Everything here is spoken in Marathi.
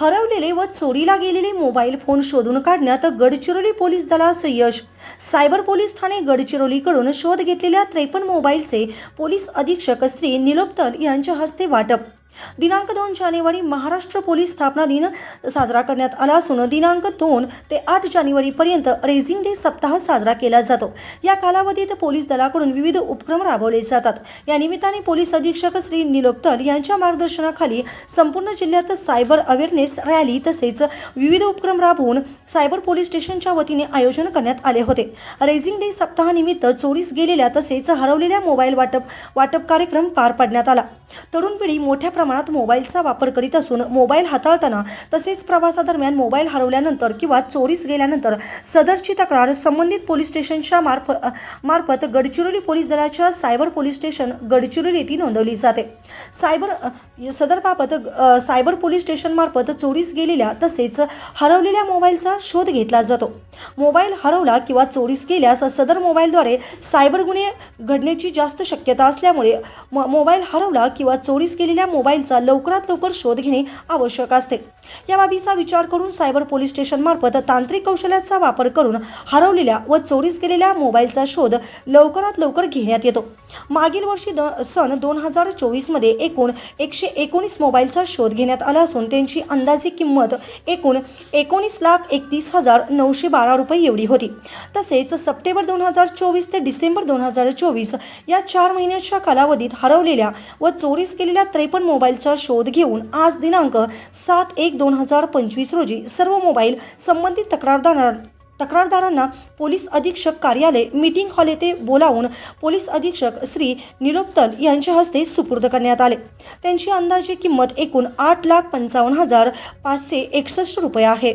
हरवलेले व चोरीला गेलेले मोबाईल फोन शोधून काढण्यात गडचिरोली पोलीस दलास यश. सायबर पोलीस ठाणे गडचिरोलीकडून शोध घेतलेल्या त्रेपन्न मोबाईलचे पोलीस अधीक्षक श्री निलोपतल यांच्या हस्ते वाटप. दिनांक दोन जानेवारी महाराष्ट्र पोलीस स्थापना दिन साजरा करण्यात आला असून दिनांक दोन ते आठ जानेवारीपर्यंत रेझिंग डे सप्ताह साजरा केला जातो. या कालावधीत पोलीस दलाकडून विविध उपक्रम राबवले जातात. या निमित्ताने पोलीस अधीक्षक श्री निलोपतल यांच्या मार्गदर्शनाखाली संपूर्ण जिल्ह्यात सायबर अवेअरनेस रॅली तसेच विविध उपक्रम राबवून सायबर पोलीस स्टेशनच्या वतीने आयोजन करण्यात आले होते. रेझिंग डे सप्ताहानिमित्त चोरीस गेलेल्या तसेच हरवलेल्या मोबाईल वाटप वाटप कार्यक्रम पार पाडण्यात आला. तरुण पिढी मोठ्या प्रमाणात मोबाईलचा वापर करीत असून मोबाईल हाताळताना तसेच प्रवासादरम्यान मोबाईल हरवल्यानंतर किंवा चोरीस गेल्यानंतर सदरची तक्रार संबंधित पोलीस स्टेशनच्या मार्फ मार्फत गडचिरोली पोलीस दलाच्या सायबर पोलीस स्टेशन गडचिरोली येथे नोंदवली जाते. सायबर सदरबाबत सायबर पोलीस स्टेशनमार्फत चोरीस गेलेल्या तसेच हरवलेल्या मोबाईलचा शोध घेतला जातो. मोबाईल हरवला किंवा चोरीस गेल्यास सदर मोबाईलद्वारे सायबर गुन्हे घडण्याची जास्त शक्यता असल्यामुळे म- मोबाईल हरवला किंवा किंवा चोरीस गेलेल्या मोबाईलचा लवकरात लवकर शोध घेणे आवश्यक असते. या बाबीचा विचार करून सायबर पोलीस स्टेशनमार्फत तांत्रिक कौशल्याचा वापर करून हरवलेल्या व चोरीस गेलेल्या मोबाईलचा शोध लवकरात लवकर घेण्यात येतो. मागील वर्षी द सन दोन हजार चोवीसमध्ये एकूण एकशे एकोणीस मोबाईलचा शोध घेण्यात आला असून त्यांची अंदाजे किंमत एकूण एकोणीस लाख एकतीस हजार नऊशे बारा रुपये एवढी होती. तसेच सप्टेंबर दोन हजार चोवीस ते डिसेंबर दोन हजार चोवीस या चार महिन्याच्या कालावधीत हरवलेल्या व चोरीस केलेल्या त्रेपन्न मोबाईलचा शोध घेऊन आज दिनांक सात एक एक दोन हजार पंचवीस रोजी सर्व मोबाईल संबंधित तक्रारदार तक्रारदारांना पोलीस अधीक्षक कार्यालय मीटिंग हॉल येथे बोलावून पोलीस अधीक्षक श्री निलोप्तल यांच्या हस्ते सुपूर्द करण्यात आले. त्यांची अंदाजे किंमत एकूण आठ लाख पंचावन्न हजार पाचशे एकसष्ट रुपये आहे.